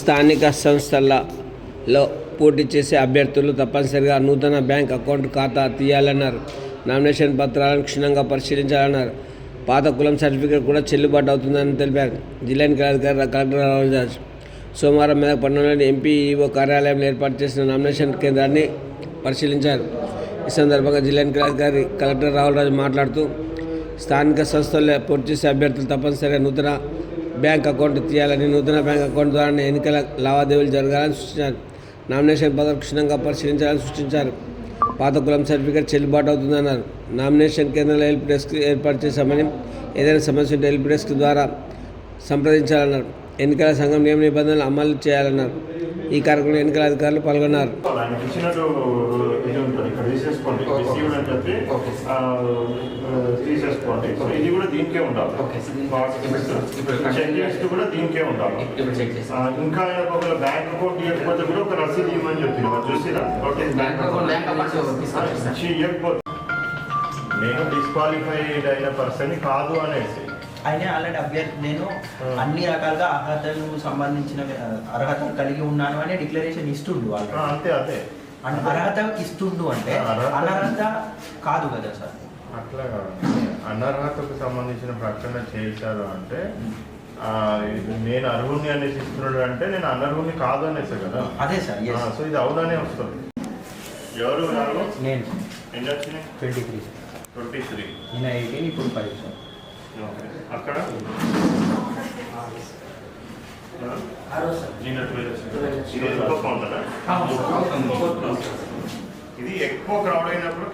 స్థానిక సంస్థలలో పోటీ చేసే అభ్యర్థులు తప్పనిసరిగా నూతన బ్యాంక్ అకౌంట్ ఖాతా తీయాలన్నారు. నామినేషన్ పత్రాలను క్షుణ్ణంగా పరిశీలించాలన్నారు. పాత కులం సర్టిఫికేట్ కూడా చెల్లుబాటు అవుతుందని తెలిపారు. జిల్లా ఎన్నికల అధికారి కలెక్టర్ రాజు సోమవారం మీద పట్టణంలోని ఎంపీఈఓ కార్యాలయం కార్యాలయంలో ఏర్పాటు చేసిన నామినేషన్ కేంద్రాన్ని పరిశీలించారు. ఈ సందర్భంగా జిల్లా ఎన్నికల అధికారి కలెక్టర్ రాహుల్ రాజు మాట్లాడుతూ స్థానిక సంస్థల్లో పోటీ చేసే అభ్యర్థులు తప్పనిసరిగా నూతన బ్యాంక్ అకౌంట్ తీయాలని నూతన బ్యాంక్ అకౌంట్ ద్వారా ఎన్నికల లావాదేవీలు జరగాలని సూచించారు. నామినేషన్ పత్రాలు క్షుణ్ణంగా పరిశీలించాలని సూచించారు. పాత కులం సర్టిఫికేట్ చెల్లుబాటు అవుతుందన్నారు. నామినేషన్ కేంద్రాల హెల్ప్ డెస్క్ ఏర్పాటు చేశామని ఏదైనా సమస్య ఉంటే హెల్ప్ డెస్క్ ద్వారా సంప్రదించాలన్నారు. ఎన్నికల సంఘం నియమ నిబంధనలు అమలు చేయాలన్నారు. ఈ కార్యక్రమంలో ఎన్నికల అధికారులు పాల్గొన్నారు. ఇక్కడ తీసేసుకోండి. రిసీవ్డ్ అని చెప్పి ఆ, తీసేసుకోండి. సో ఇది కూడా దీనికే ఉండాలి. చెక్ చేస్తూ కూడా దీనికే ఉండాలి. ఇంకా ఒకవేళ బ్యాంక్ అకౌంట్ ఇవ్వకపోతే కూడా ఒక రసీదు ఇవ్వమని చెప్పి చూసిరా? ఇవ్వకపోతే నేను డిస్క్వాలిఫైడ్ అయిన పర్సన్ కాదు అనేసి. ఆయన ఆల్రెడీ అభ్యర్థి నేను అన్ని రకాలుగా అర్హతలకు సంబంధించిన అర్హతలు కలిగి ఉన్నాను అనే డిక్లరేషన్ ఇస్తుండు ఆ, వాళ్ళు అంతే అదే అర్హత ఇస్తుండు అంటే అనర్హత కాదు కదా సార్? అట్లా కాదు. అనర్హతకు సంబంధించిన ప్రకటన చేశారు అంటే నేను అర్హుని అనేసి ఇస్తున్నాడు అంటే నేను అనర్హుని కాదు అనేసి కదా? అదే సార్ సో ఇది అవుననే వస్తుంది. ఎవరు నేను ఎన్ని వచ్చినాయి? Twenty three twenty three. నేను ఎయిటీన్ ఇప్పుడు ఫైవ్ సార్. అక్కడ? ఈయన 12 వచ్చింది. ఇది ఎక్కువ కౌంటరా? ఇది ఎక్కువ క్రౌడ్ అయినప్పుడు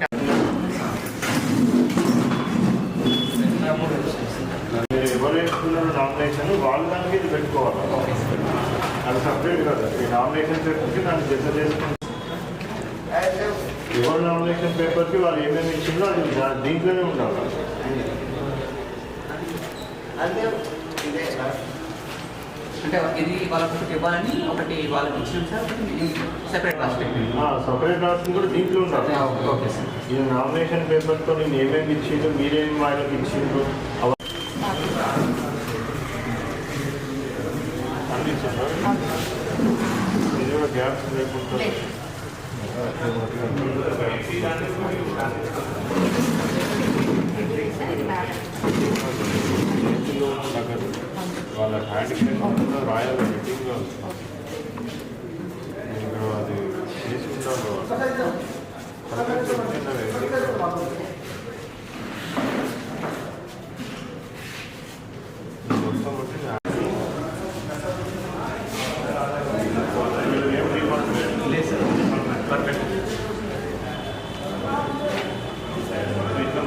ఎవరు నామినేషన్ వాళ్ళు దానికి ఇది పెట్టుకోవాలి. అది సపరేట్ కదా. ఈ నామినేషన్ పేపర్కి దాన్ని జత చేసుకుంటే ఎవరు నామినేషన్ పేపర్కి వాళ్ళు ఏమేమి ఇచ్చిందో అది దీంట్లోనే ఉండాలి. అంటే ఇది వాళ్ళకి ఒకటి ఇవ్వాలని ఒకటి వాళ్ళకి ఇచ్చిన సార్ సెపరేట్ రాసి సపరేట్ రాష్ట్రం కూడా దీంట్లో ఉండాలి. ఓకే సార్ ఇది నామినేషన్ పేపర్తో నేను ఏమేమి ఇచ్చిండు మీరేమి వాళ్ళకి కూడా గ్యాప్స్ లేకుండా. వాళ్ళ హ్యాండ్ పేపర్ రాయాలి మీటింగ్లో ఇక్కడ అది తీసుకుంటారు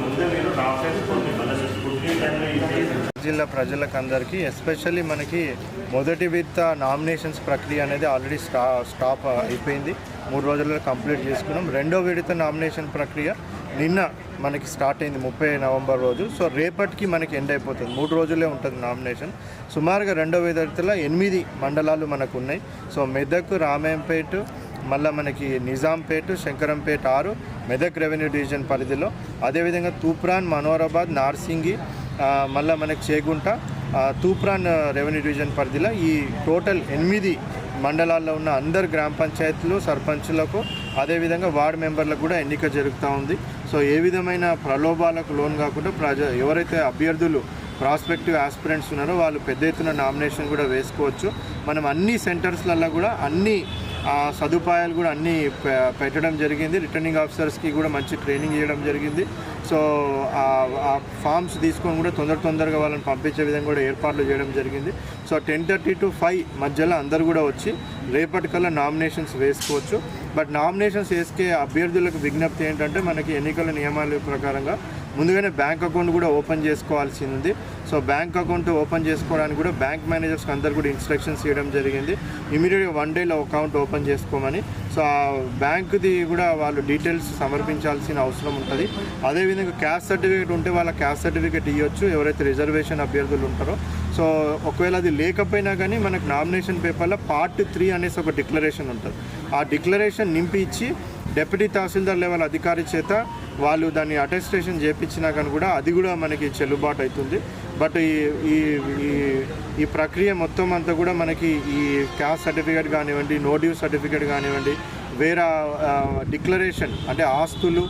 ముందే మీరు రాసేసుకోండి మన స్కూటీ టైంలో ఇది జిల్లా ప్రజలకు అందరికీ ఎస్పెషల్లీ మనకి మొదటి విత్త నామినేషన్స్ ప్రక్రియ అనేది ఆల్రెడీ స్టా స్టాప్ అయిపోయింది. మూడు రోజుల్లో కంప్లీట్ చేసుకున్నాం. రెండో విడత నామినేషన్ ప్రక్రియ నిన్న మనకి స్టార్ట్ అయింది ముప్పై నవంబర్ రోజు. సో రేపటికి మనకి ఎండ్ అయిపోతుంది. మూడు రోజులే ఉంటుంది నామినేషన్. సుమారుగా రెండో విడతలో ఎనిమిది మండలాలు మనకు ఉన్నాయి. సో మెదక్ రామాయంపేట మళ్ళీ మనకి నిజాంపేట శంకరంపేట ఆరు మెదక్ రెవెన్యూ డివిజన్ పరిధిలో. అదేవిధంగా తూప్రాన్ మనోరాబాద్ నార్సింగి మళ్ళీ మనకు చేగుంట తూప్రాన్ రెవెన్యూ డివిజన్ పరిధిలో ఈ టోటల్ ఎనిమిది మండలాల్లో ఉన్న అందరు గ్రామ పంచాయతీలు సర్పంచులకు అదేవిధంగా వార్డు మెంబర్లకు కూడా ఎన్నిక జరుగుతూ ఉంది. సో ఏ విధమైన ప్రలోభాలకు లోన్ కాకుండా ప్రజ ఎవరైతే అభ్యర్థులు ప్రాస్పెక్టివ్ ఆస్పిరెంట్స్ ఉన్నారో వాళ్ళు పెద్ద ఎత్తున నామినేషన్ కూడా వేసుకోవచ్చు. మనం అన్ని సెంటర్స్లలో కూడా అన్ని సదుపాయాలు కూడా అన్నీ పెట్టడం జరిగింది. రిటర్నింగ్ ఆఫీసర్స్కి కూడా మంచి ట్రైనింగ్ ఇవ్వడం జరిగింది. సో ఆ- ఆ ఫామ్స్ తీసుకొని కూడా తొందర తొందరగా వాళ్ళని పంపించే విధంగా కూడా ఏర్పాట్లు చేయడం జరిగింది. So ten thirty to five మధ్యలో అందరు కూడా వచ్చి రేపటికల్లా నామినేషన్స్ వేసుకోవచ్చు. బట్ నామినేషన్స్ వేసుకే అభ్యర్థులకు విజ్ఞప్తి ఏంటంటే మనకి ఎన్నికల నియమాల ప్రకారంగా ముందుగానే బ్యాంక్ అకౌంట్ కూడా ఓపెన్ చేసుకోవాల్సింది. సో బ్యాంక్ అకౌంట్ ఓపెన్ చేసుకోవడానికి కూడా బ్యాంక్ మేనేజర్స్కి అందరు కూడా ఇన్స్ట్రక్షన్స్ ఇవ్వడం జరిగింది. ఇమీడియట్గా వన్ డేలో అకౌంట్ ఓపెన్ చేసుకోమని. సో ఆ బ్యాంక్ది కూడా వాళ్ళు డీటెయిల్స్ సమర్పించాల్సిన అవసరం ఉంటుంది. అదేవిధంగా క్యాస్ట్ సర్టిఫికేట్ ఉంటే వాళ్ళ క్యాస్ట్ సర్టిఫికేట్ ఇవ్వచ్చు ఎవరైతే రిజర్వేషన్ అభ్యర్థులు ఉంటారో. సో ఒకవేళ అది లేకపోయినా కానీ మనకు నామినేషన్ పేపర్లో పార్ట్ త్రీ అనేసి ఒక డిక్లరేషన్ ఉంటుంది. ఆ డిక్లరేషన్ నింపి ఇచ్చి డెప్యూటీ తహసీల్దార్ లెవెల్ అధికారి చేత వాళ్ళు దాన్ని అటెస్టేషన్ చేపించినా కానీ కూడా అది కూడా మనకి చెల్లుబాటు అవుతుంది. బట్ ఈ ఈ ఈ- ఈ ప్రక్రియ మొత్తం అంతా కూడా మనకి ఈ క్యాస్ట్ సర్టిఫికేట్ కానివ్వండి నో డ్యూ సర్టిఫికేట్ కానివ్వండి వేరే డిక్లరేషన్ అంటే ఆస్తులు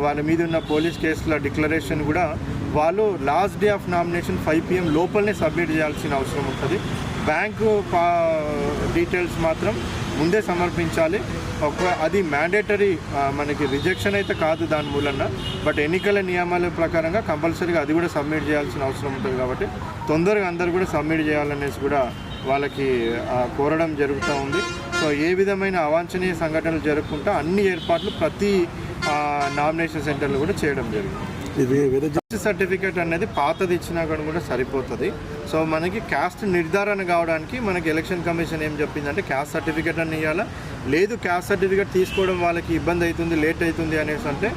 వాళ్ళ మీద ఉన్న పోలీస్ కేసుల డిక్లరేషన్ కూడా వాళ్ళు last day of nomination five PM లోపలనే సబ్మిట్ చేయాల్సిన అవసరం ఉంటుంది. బ్యాంకు పా డీటెయిల్స్ మాత్రం ముందే సమర్పించాలి. ఒక అది మ్యాండేటరీ మనకి రిజెక్షన్ అయితే కాదు దాని మూలన. బట్ ఎన్నికల నియమాల ప్రకారంగా కంపల్సరీగా అది కూడా సబ్మిట్ చేయాల్సిన అవసరం ఉంటుంది కాబట్టి తొందరగా అందరు కూడా సబ్మిట్ చేయాలనేసి కూడా వాళ్ళకి కోరడం జరుగుతూ ఉంది. సో ఏ విధమైన అవాంఛనీయ సంఘటనలు జరగకుండా అన్ని ఏర్పాట్లు ప్రతి నామినేషన్ సెంటర్లు కూడా చేయడం జరిగింది. సర్టిఫికేట్ అనేది పాతది ఇచ్చినా కానీ కూడా సరిపోతుంది. సో మనకి క్యాస్ట్ నిర్ధారణ కావడానికి మనకి ఎలక్షన్ కమిషన్ ఏం చెప్పిందంటే క్యాస్ట్ సర్టిఫికేట్ అని ఇవ్వాలా లేదు క్యాస్ట్ సర్టిఫికేట్ తీసుకోవడం వాళ్ళకి ఇబ్బంది అవుతుంది లేట్ అవుతుంది అనేసి అంటే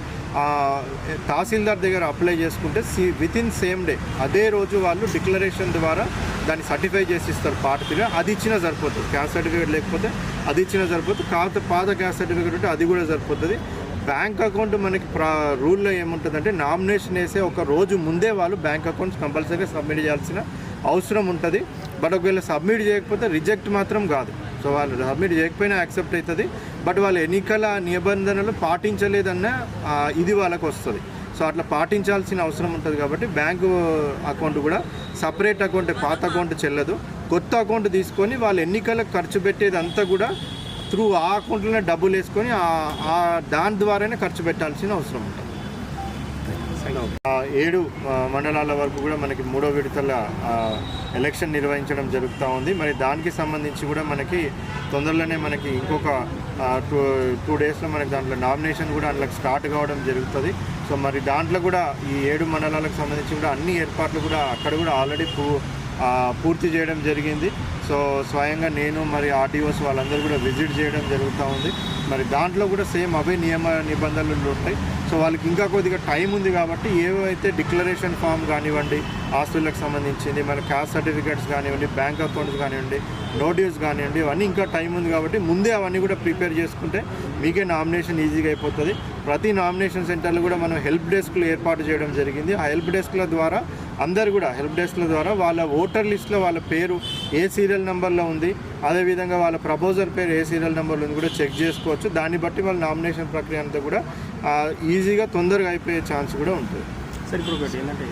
తహసీల్దార్ దగ్గర అప్లై చేసుకుంటే సి విత్ ఇన్ సేమ్ డే అదే రోజు వాళ్ళు డిక్లరేషన్ ద్వారా దాన్ని సర్టిఫై చేసి ఇస్తారు పార్టీగా అది ఇచ్చినా సరిపోతుంది. క్యాస్ట్ సర్టిఫికేట్ లేకపోతే అది ఇచ్చినా సరిపోతుంది. కాకపోతే పాత క్యాస్ట్ సర్టిఫికేట్ ఉంటే అది కూడా సరిపోతుంది. బ్యాంక్ అకౌంట్ మనకి ప్రా రూల్లో ఏముంటుందంటే నామినేషన్ వేసే ఒక రోజు ముందే వాళ్ళు బ్యాంక్ అకౌంట్స్ కంపల్సరీగా సబ్మిట్ చేయాల్సిన అవసరం ఉంటుంది. బట్ ఒకవేళ సబ్మిట్ చేయకపోతే రిజెక్ట్ మాత్రం కాదు. సో వాళ్ళు సబ్మిట్ చేయకపోయినా యాక్సెప్ట్ అవుతుంది బట్ వాళ్ళు ఎన్నికల నిబంధనలు పాటించలేదన్న ఇది వాళ్ళకు వస్తుంది. సో అట్లా పాటించాల్సిన అవసరం ఉంటుంది కాబట్టి బ్యాంకు అకౌంట్ కూడా సపరేట్ అకౌంట్ పాత అకౌంట్ చెల్లదు. కొత్త అకౌంట్ తీసుకొని వాళ్ళు ఎన్నికలకు ఖర్చు పెట్టేదంతా కూడా త్రూ ఆ అకౌంట్లోనే డబ్బులు వేసుకొని దాని ద్వారానే ఖర్చు పెట్టాల్సిన అవసరం ఉంటుంది. ఏడు మండలాల వరకు కూడా మనకి మూడో విడతల ఎలక్షన్ నిర్వహించడం జరుగుతూ ఉంది. మరి దానికి సంబంధించి కూడా మనకి తొందరలోనే మనకి ఇంకొక టూ టూ డేస్లో మనకి దాంట్లో నామినేషన్ కూడా అందులో స్టార్ట్ కావడం జరుగుతుంది. సో మరి దాంట్లో కూడా ఈ ఏడు మండలాలకు సంబంధించి కూడా అన్ని ఏర్పాట్లు కూడా అక్కడ కూడా ఆల్రెడీ పూ పూర్తి చేయడం జరిగింది. సో స్వయంగా నేను మరి ఆర్టీఓస్ వాళ్ళందరూ కూడా విజిట్ చేయడం జరుగుతూ ఉంది. మరి దాంట్లో కూడా సేమ్ అవే నియమ నిబంధనలు ఉంటాయి. సో వాళ్ళకి ఇంకా కొద్దిగా టైం ఉంది కాబట్టి ఏవైతే డిక్లరేషన్ ఫామ్ కానివ్వండి ఆస్తులకు సంబంధించింది మన క్యాస్ట్ సర్టిఫికేట్స్ కానివ్వండి బ్యాంక్ అకౌంట్స్ కానివ్వండి నోటీస్ కానివ్వండి ఇవన్నీ ఇంకా టైం ఉంది కాబట్టి ముందే అవన్నీ కూడా ప్రిపేర్ చేసుకుంటే మీకే నామినేషన్ ఈజీగా అయిపోతుంది. ప్రతి నామినేషన్ సెంటర్లో కూడా మనం హెల్ప్ డెస్క్లు ఏర్పాటు చేయడం జరిగింది. ఆ హెల్ప్ డెస్క్ల ద్వారా అందరు కూడా హెల్ప్ డెస్క్ల ద్వారా వాళ్ళ ఓటర్ లిస్ట్లో వాళ్ళ పేరు ఏ సీరియల్ నెంబర్లో ఉంది అదేవిధంగా వాళ్ళ ప్రపోజర్ పేరు ఏ సీరియల్ నెంబర్లో ఉంది కూడా చెక్ చేసుకోవచ్చు. దాన్ని బట్టి వాళ్ళ నామినేషన్ ప్రక్రియ అంతా కూడా ఈజీగా తొందరగా అయిపోయే ఛాన్స్ కూడా ఉంటుంది. సార్ ఇప్పుడు ఒకటి ఏంటంటే